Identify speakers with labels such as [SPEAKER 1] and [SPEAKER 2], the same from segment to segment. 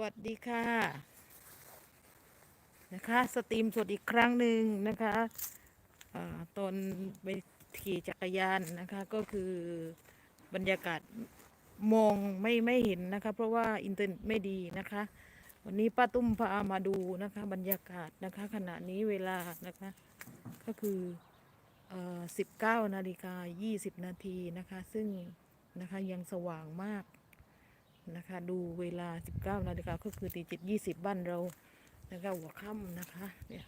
[SPEAKER 1] วัสดีค่ะ นะคะ สตรีมสดอีกครั้งหนึ่งนะคะตอนไปขี่จักรยานนะคะก็คือบรรยากาศมองไม่ไม่เห็นนะคะ เพราะว่าอินเทอร์เน็ตไม่ดีนะคะ วันนี้ป้าตุ้มพามาดูนะคะ บรรยากาศนะคะ ขณะนี้เวลานะคะ ก็คือเอ่อ19นาฬิกา20 นาทีนะคะ ซึ่งนะคะยังสว่างมาก นะคะ ดูเวลา 19นาฬิกาก็คือตีเจ็ดยี่สิบบ้านเรานะคะหัวค่ำนะคะเนี่ย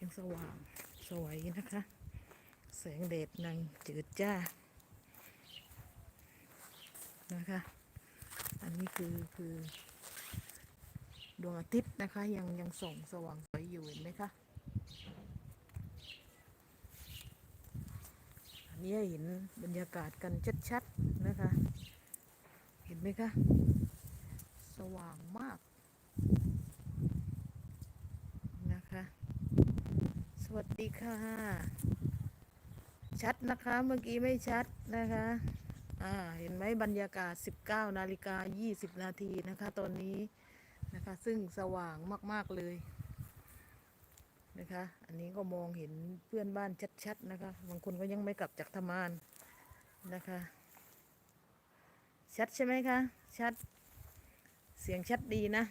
[SPEAKER 1] ยังสว่างสวยนะคะ แสงแดดนังจืดจ้านะคะ อันนี้คือคือดวงอาทิตย์นะคะ ยังยังส่องสว่างสวยอยู่เห็นไหมคะอันนี้เห็นบรรยากาศกันชัดๆนะคะ เห็นไหมคะ สว่างมาก นะคะ สวัสดีค่ะ ชัดนะคะเมื่อกี้ไม่ชัดนะคะ อ่า เห็นไหมบรรยากาศ 19 นาฬิกา 20 นาทีนะคะ ตอนนี้นะคะ ซึ่งสว่างมาก ๆ เลยนะคะ อันนี้ก็มองเห็นเพื่อนบ้านชัด ๆ นะคะ บางคนก็ยังไม่กลับจากทำงานนะคะ ชัดใช่ไหมคะ ชัด เสียงชัดดีนะ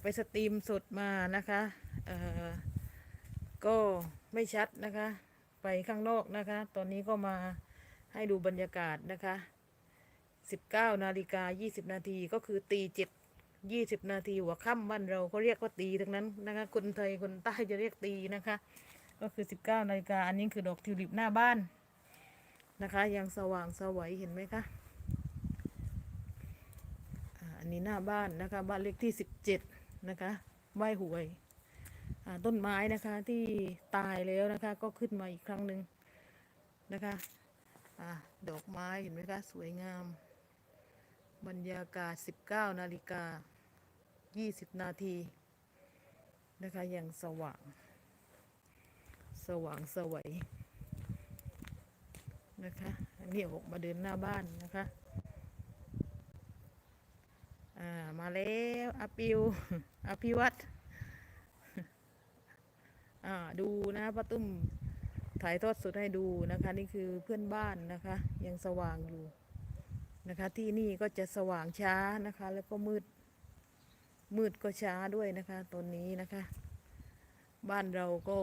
[SPEAKER 1] ไปสตรีมสดมานะคะก็ไม่ชัดนะคะ ไปข้างนอกนะคะ ตอนนี้ก็มาให้ดูบรรยากาศนะคะ 19 นาฬิกา 20 นาทีก็คือตีเจ็ด20นาทีหัวค่ำบ้านเราก็เรียกว่าตีทั้งนั้นนะคะคนไทยคนใต้จะเรียกตีนะคะ ก็คือ19นาฬิกาอันนี้คือดอกทิวลิปหน้าบ้านนะคะ ยังสว่างสวัยเห็นไหมคะ อันนี้หน้าบ้านนะคะ บ้านเลขที่สิบเจ็ดนะคะไหวหวยต้นไม้นะคะที่ตายแล้วนะคะ ก็ขึ้นมาอีกครั้งหนึ่งนะคะอ่าดอกไม้เห็นไหมคะสวยงาม บรรยากาศ 19 นาฬิกา 20 นาทีนะคะยังสว่าง สว่างสวยนะคะนนี้ออกมาเดินหน้าบ้านนะคะ อ่ามาแล้วอาปิวอาพิวัตรอ่าดูนะป้าตุ้มถ่ายทอดสดให้ดูนะคะ นี่คือเพื่อนบ้านนะคะ ยังสว่างอยู่นะคะ ที่นี่ก็จะสว่างช้านะคะ แล้วก็มืด มืดก็ช้าด้วยนะคะตอนนี้นะคะ บ้านเราก็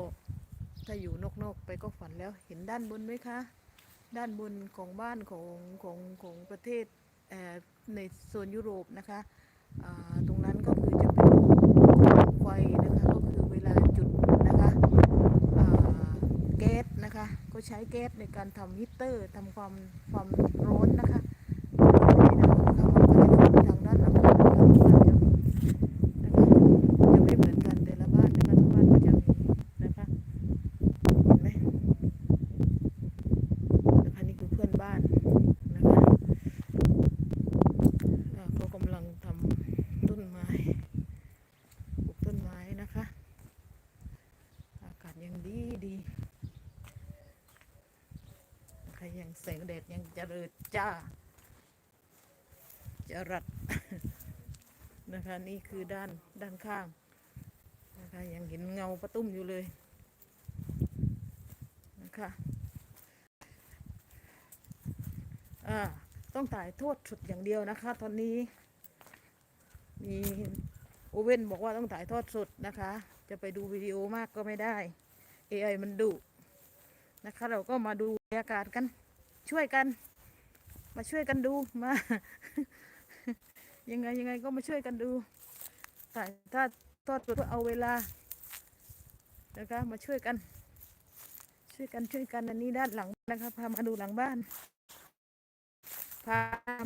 [SPEAKER 1] ถ้าอยู่นอกๆไปก็ฝันแล้วเห็นด้านบนไหมคะ ด้านบนของบ้านของของของประเทศ ในโซนยุโรปนะคะตรงนั้นก็คือจะเป็นไฟนะคะก็คือเวลาจุดนะคะแก๊สนะคะก็ใช้แก๊สในการทำฮีตเตอร์ทำความความร้อนนะคะไม่ดังนะคะมันก็จะขึ้นไปทางด้านหลังนะคะทุกบ้านจะมีนะคะจะไม่เหมือนกันแต่ละบ้านนะคะทุกบ้านก็จะมีนะคะเห็นไหม นะคะนี่คือเพื่อนบ้านนะคะอ่าเขากำลังทำต้นไม้ปลูกต้นไม้นะคะ อากาศยังดีดีนะคะยังแสงแดดยัง จริดจ้า จรัดนะคะนี่คือด้านด้านข้างนะคะยังเห็นเงาประตุ้มอยู่เลยนะคะอ่าต้องถ่ายโทษสุดอย่างเดียวนะคะ ตอนนี้ มีโอเว่นบอกว่าต้องถ่ายทอดสดนะคะ จะไปดูวิดีโอมากก็ไม่ได้ AI มันดุนะคะ เราก็มาดูบรรยากาศกันช่วยกัน มาช่วยกันดูมา ยังไงยังไงก็มาช่วยกันดูถ่ายถ้าทอดสดเพื่อเอาเวลานะคะมาช่วยกัน ช่วยกันช่วยกันอันนี้ด้านหลังนะคะพามาดูหลังบ้าน พา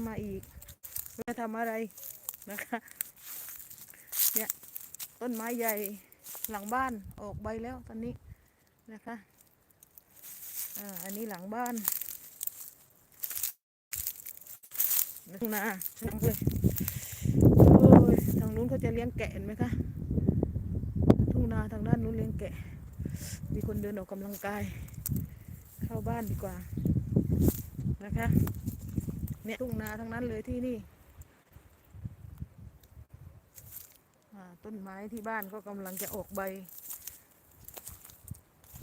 [SPEAKER 1] มาอีกว่าทำอะไรนะคะเนี่ยต้นไม้ใหญ่หลังบ้านออกใบแล้วตอนนี้นะคะอ่าอันนี้หลังบ้าน ทุ่งนาทั้งเลยโอ้ยทางนู้นเขาจะเลี้ยงแกะเห็นไหมคะทุ่งนาทางด้านนู้นเลี้ยงแกะ มีคนเดินออกกำลังกาย เข้าบ้านดีกว่านะคะเนี่ยทุ่งนาทั้งนั้นเลยที่นี่ต้นไม้ที่บ้านก็กำลังจะออกใบ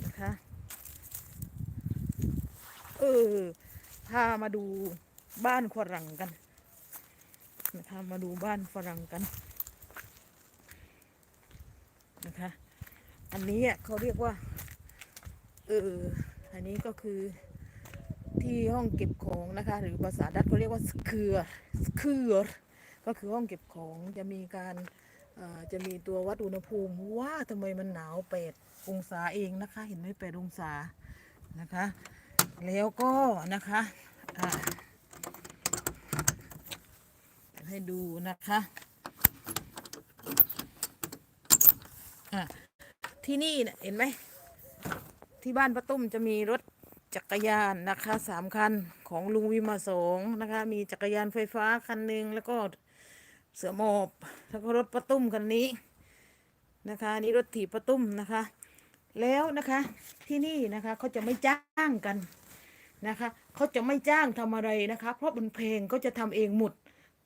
[SPEAKER 1] นะคะ เออ พามาดู บ้านฝรั่งกันนะคะมาดูบ้านฝรั่งกันนะคะ อันนี้เขาเรียกว่าเอออันนี้ก็คือที่ห้องเก็บของนะคะ หรือภาษาดัตช์เขาเรียกว่าสเคือสเคือก็คือห้องเก็บของจะมีการจะมีตัววัดอุณหภูมิว่าทำไมมันหนาวแปดองศาเองนะคะ เห็นไหมแปดองศานะคะ แล้วก็นะคะอ่า ให้ดูนะคะอะที่นี่เนี่ยเห็นไหม ที่บ้านป้าตุ้มจะมีรถจักรยานนะคะสามคันของลุงวิมาสงนะคะ มีจักรยานไฟฟ้าคันหนึ่งแล้วก็เสือหมอบแล้วก็รถป้าตุ้มคันนี้นะคะนี่รถถีบป้าตุ้มนะคะ แล้วนะคะที่นี่นะคะเขาจะไม่จ้างกันนะคะเขาจะไม่จ้างทำอะไรนะคะ เพราะบนเพลงก็จะทำเองหมด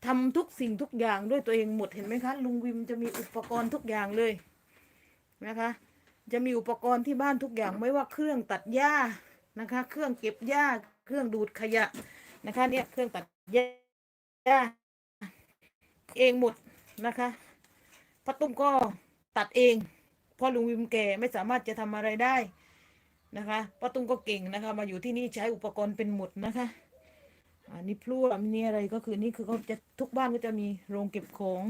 [SPEAKER 1] ทำทุกสิ่งทุกอย่างด้วยตัวเองหมดเห็นไหมคะ ลุงวิมจะมีอุปกรณ์ทุกอย่างเลยนะคะ จะมีอุปกรณ์ที่บ้านทุกอย่างไม่ว่าเครื่องตัดหญ้านะคะ เครื่องเก็บหญ้าเครื่องดูดขยะนะคะ เนี่ยเครื่องตัดหญ้าเองหมดนะคะป้าตุ้มก็ตัดเองเพราะลุงวิมแก่ไม่สามารถจะทำอะไรได้นะคะป้าตุ้มก็เก่งนะคะ มาอยู่ที่นี่ใช้อุปกรณ์เป็นหมดนะคะ อันนี้พลั่วมีอะไรก็คือนี่คือเขาจะทุกบ้านก็จะมีโรงเก็บของ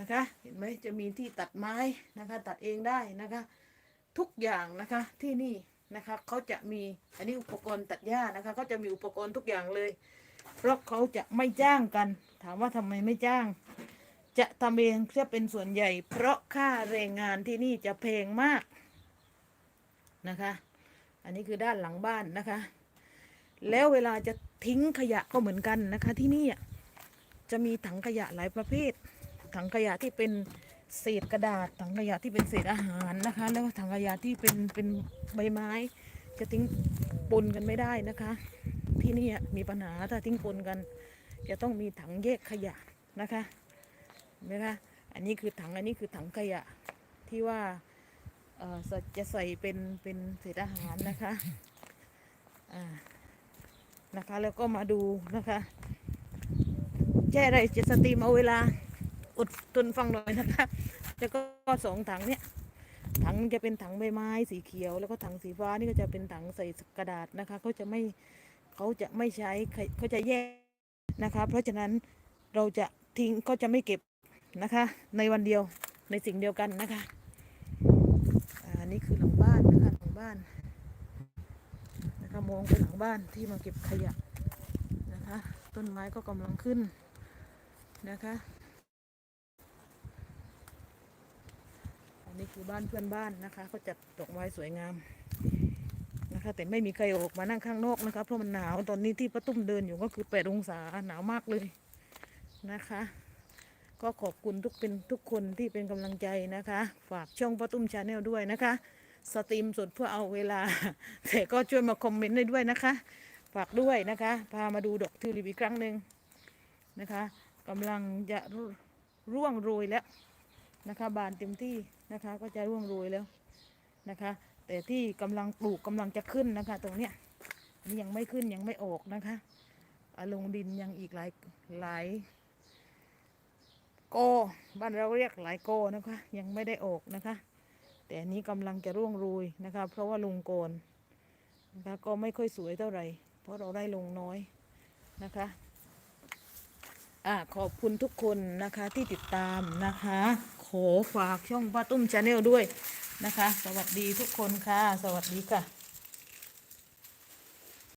[SPEAKER 1] นะคะ เห็นไหมจะมีที่ตัดไม้นะคะ ตัดเองได้นะคะ ทุกอย่างนะคะที่นี่นะคะเขาจะมีอันนี้อุปกรณ์ตัดหญ้านะคะเขาจะมีอุปกรณ์ทุกอย่างเลย เพราะเขาจะไม่จ้างกัน ถามว่าทำไมไม่จ้าง จะทำเองจะเป็นส่วนใหญ่ เพราะค่าแรงงานที่นี่จะแพงมากนะคะ อันนี้คือด้านหลังบ้านนะคะ แล้วเวลาจะ ทิ้งขยะก็เหมือนกันนะคะ ที่นี่จะมีถังขยะหลายประเภท ถังขยะที่เป็นเศษกระดาษ ถังขยะที่เป็นเศษอาหารนะคะ แล้วก็ถังขยะที่เป็นเป็นใบไม้ จะทิ้งปนกันไม่ได้นะคะ ที่นี่มีปัญหาถ้าทิ้งปนกัน จะต้องมีถังแยกขยะนะคะเห็นไหมคะอันนี้คือถังอันนี้คือถังขยะที่ว่าจะใส่เป็นเป็นเศษอาหารนะคะอ่า นะคะ แล้วก็มาดูนะคะแช่อะไรจะสตรีมเอาเวลาอดทนฟังหน่อยนะคะ แล้วก็สองถังเนี่ยถังจะเป็นถังใบไม้สีเขียว แล้วก็ถังสีฟ้านี่ก็จะเป็นถังใส่กระดาษนะคะเขาจะไม่เขาจะไม่ใช้เขาจะแยกนะคะ เพราะฉะนั้นเราจะทิ้งก็จะไม่เก็บนะคะ ในวันเดียวในสิ่งเดียวกันนะคะอันนี้คือหลังบ้านนะคะหลังบ้าน มองไปหลังบ้านที่มาเก็บขยะนะคะ ต้นไม้ก็กำลังขึ้นนะคะ อันนี้คือบ้านเพื่อนบ้านนะคะเขาจัดดอกไม้สวยงามนะคะ แต่ไม่มีใครออกมานั่งข้างนอกนะคะเพราะมันหนาวตอนนี้ที่ป้าตุ้มเดินอยู่ก็คือแปดองศาหนาวมากเลยนะคะ ก็ขอบคุณทุกเป็นทุกคนที่เป็นกำลังใจนะคะ ฝากช่องป้าตุ้มชาแนลด้วยนะคะ สตรีมสดเพื่อเอาเวลา แต่ก็ช่วยมาคอมเมนต์ได้ด้วยนะคะ ฝากด้วยนะคะ พามาดูดอกทิวลิปอีกครั้งหนึ่งนะคะกำลังจะร่วงโรยแล้วนะคะ บานเต็มที่นะคะ ก็จะร่วงโรยแล้วนะคะ แต่ที่กำลังปลูกกำลังจะขึ้นนะคะ ตรงเนี้ยอันนี้ยังไม่ขึ้นยังไม่ออกนะคะอาลงดินยังอีกหลายหลายโกบ้านเราเรียกหลายโกนะคะ ยังไม่ได้ออกนะคะ แต่อันนี้กำลังจะร่วงโรยนะคะ เพราะว่าลงโกนนะคะก็ไม่ค่อยสวยเท่าไหร่ เพราะเราได้ลงน้อยนะคะอ่าขอบคุณทุกคนนะคะที่ติดตามนะคะ ขอฝากช่องป้าตุ้มชาแนลด้วยนะคะ สวัสดีทุกคนค่ะ สวัสดีค่ะ